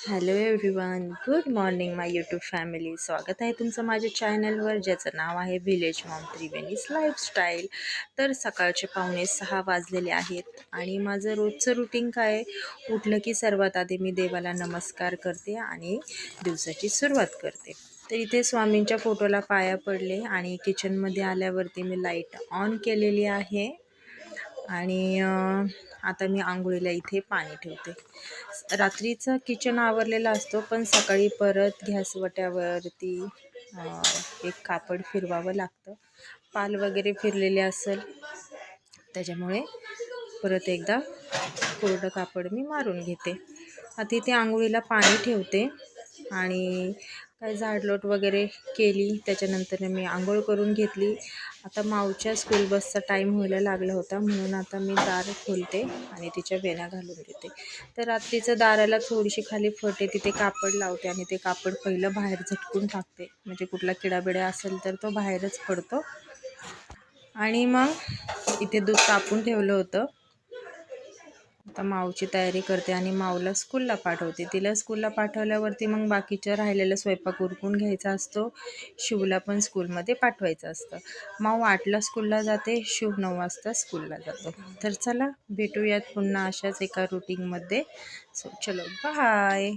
Hello everyone good morning my YouTube family स्वागत आहे तुमचं माझ्या चॅनलवर ज्याचं नाव आहे व्हिलेज मॉम त्रिवेणीज लाईफस्टाईल तर सकाळचे पावणे सहा वाजलेले आहेत आणि माझं रोजचं रुटीन काय आहे? उठलं की सर्वात आधी मी देवाला नमस्कार करते आणि दिवसाची सुरुवात करते. तर इथे स्वामींच्या फोटोला पाया पडले आणि किचनमध्ये आल्यावरती मी लाइट ऑन केलेली आहे. आणि आता मी आंघोळीला इथे पाणी ठेवते. रात्रीचा किचन आवरलेला असतो पण सकाळी परत गॅसवट्यावरती एक कापड फिरवावं लागतं. पाल वगैरे फिरलेले असेल त्याच्यामुळे परत एकदा कोरडं कापड मी मारून घेते. आता इथे आंघोळीला पाणी ठेवते आणि काय झाडलोट वगैरे केली त्याच्यानंतर मी आंघोळ करून घेतली. आता माऊच्या स्कूल बसचा टाईम व्हायला लागला होता म्हणून आता मी दार खोलते आणि तिच्या वेण्या घालून देते. तर रात्रीचं दाराला थोडीशी खाली फटे तिथे कापड लावते आणि ते कापड पहिलं बाहेर झटकून टाकते. म्हणजे कुठला किडाबिडा असेल तर तो बाहेरच पडतो. आणि मग इथे दूध तापून ठेवलं होतं. आता माऊची तयारी करते आणि माऊला स्कूलला पाठवते. तिला स्कूलला पाठवल्यावरती मग बाकीच्या राहिलेला स्वयंपाक उरकून घ्यायचा असतो. शिवला पण स्कूलमध्ये पाठवायचं असतं. माऊ आठला स्कूलला जाते शिव नऊ वाजता स्कूलला जातो. तर चला भेटूयात पुन्हा अशाच एका रुटीनमध्ये सो चलो बाय